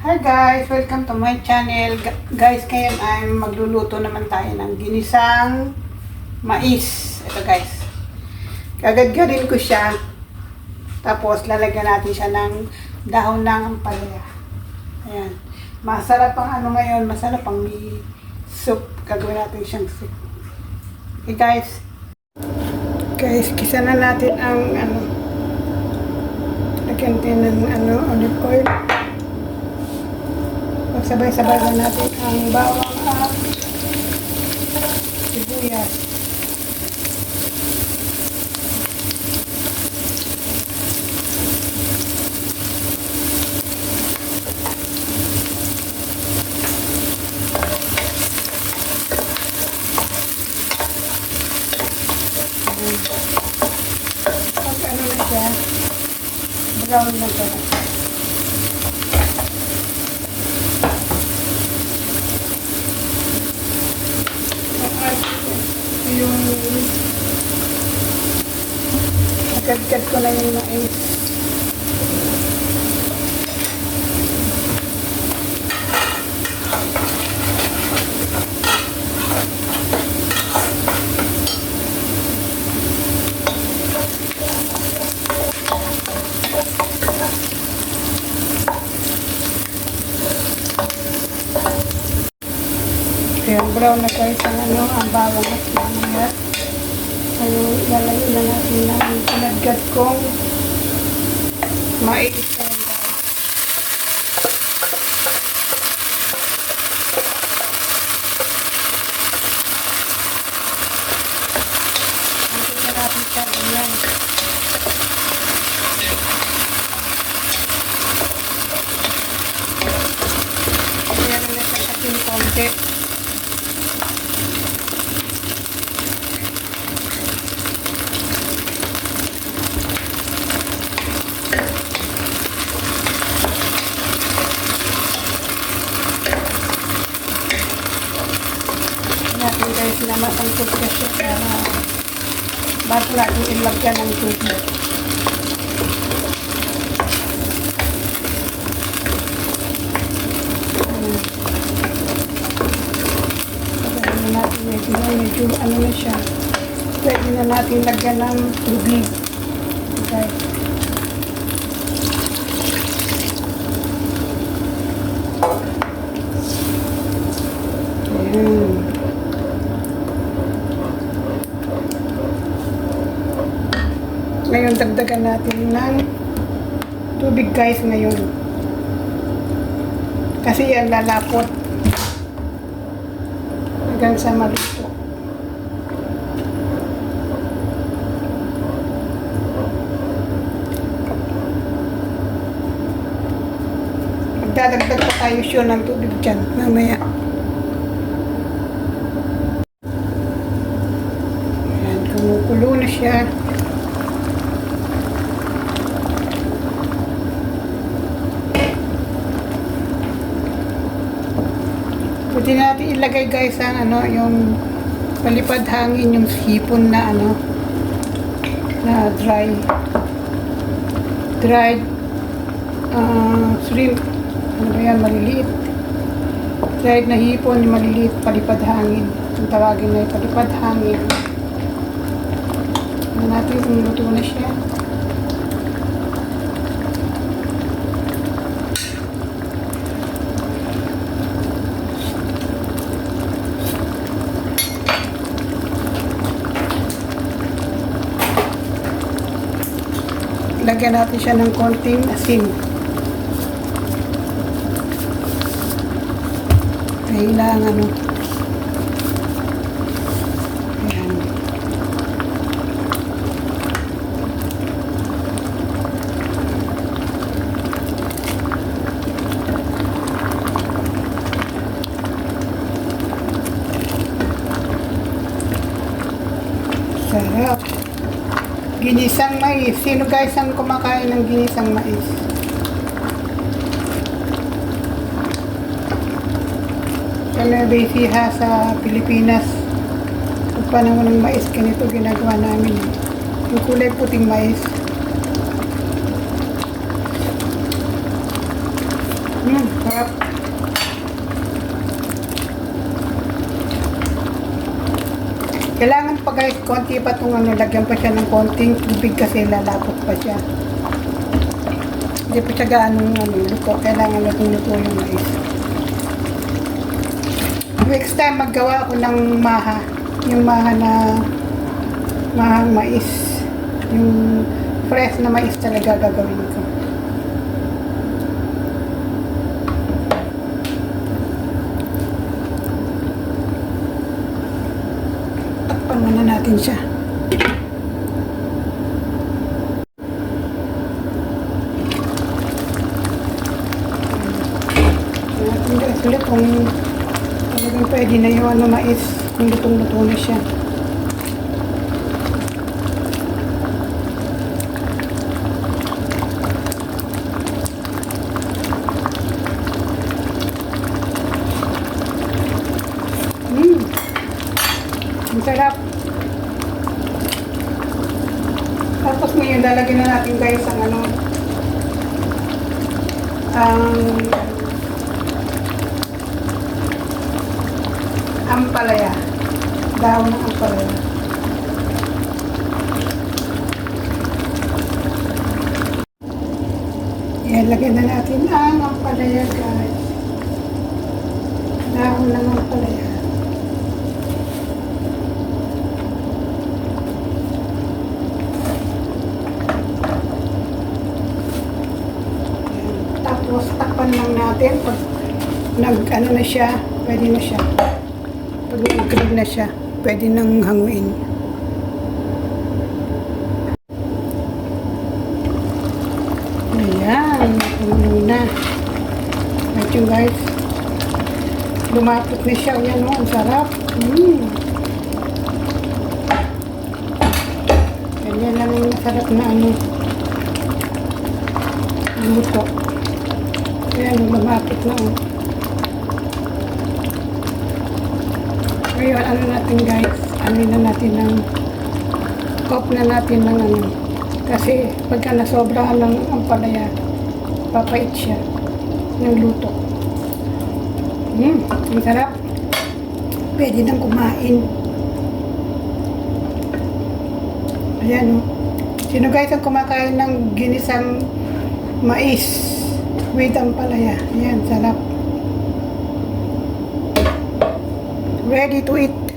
Hi guys! Welcome to my channel. Guys, ngayon ay magluluto naman tayo ng ginisang mais. Ito guys. Gagadgarin ko siya. Tapos lalagyan natin siya ng dahon ng ampalaya. Ayan. Masarap ang ano ngayon. Masarap ang may soup. Gagawin natin siyang soup. Okay guys. Guys, kisa na natin ang ano. Lagyan din ng ano, olive oil. Pagsabay-sabay na natin ang bawang at sibuyas. Pag ano na siya, brown na siya. Yung agad-gad ko na yung mais. Brown na guys ang ano, ang bawang at mamaya. So, lalagyan na natin ng pinaggat kong mais. Ayan, guys. Ang na natin siya. Ayan. Ayan na siya ating konti. natin guys na masangkot ka siya para bago natin ilagyan ng tubig. Medyo ano na siya. Pwede na natin lagyan ng tubig. Okay. Ayan. Ngayon, dagdagan natin ng tubig guys ngayon. Kasi yan lalapot. Hanggang sa maluto. Magdadagdag pa tayo sure ng tubig dyan mamaya. Ayan, kumukulo na siya. Pwede natin ilagay guys ang ano, yung palipad hangin, yung hipon na ano, na dry. Dried ah, shrimp. Ano ba yan, maliliit. Dried na hipon, yung maliliit, palipad hangin. Ang tawagin na yung palipad hangin. Ano natin luto na siya. Lagyan natin siya ng konting asin. Kailangan ano. Ayan. Ginisang mais. Sino guys ang kumakain ng ginisang mais? Ecija sa Pilipinas. Pag panahon ng mais, ganito ginagawa namin. Yung kulay puting mais. Hmm, sarap. Kailangan pa guys, konti pa itong ano, lagyan pa siya ng konting tubig kasi lalapot pa siya. Hindi pa siya gaanong ano, luto. Kailangan na luto yung mais. Next time, maggawa ako ng maha. Yung maha na mahang mais. Yung fresh na mais talaga gagawin ko. Natin siya. Natin ulit kung talagang pwede na yung ano mais kung lutong-luto na siya. Mmm. Ang sarap. Tapos ngayon, lalagyan na natin guys ang ano, ang ampalaya. Dahon ng ampalaya. Yan, lagyan na natin ang ampalaya guys. Dahon ng ampalaya. Yan. Tapos takpan lang natin pag nag ano na siya, pwede na siya. Pag nag na siya, pwede nang hanguin. Ayan, ano na. At yung guys, lumapit na siya. Ayan o, ang sarap. Mm. Ganyan lang yung sarap na ano. Luto. Ayan, lumapit na o. Ngayon, ano natin guys, ano na natin ng off na natin ng ano. Kasi pagka nasobrahan ng ampalaya, papait siya ng luto. Hmm, ang sarap. Pwede nang kumain. Ayan o. Sino guys ang kumakain ng ginisang mais with ampalaya? Ayan, sarap. Ready to eat.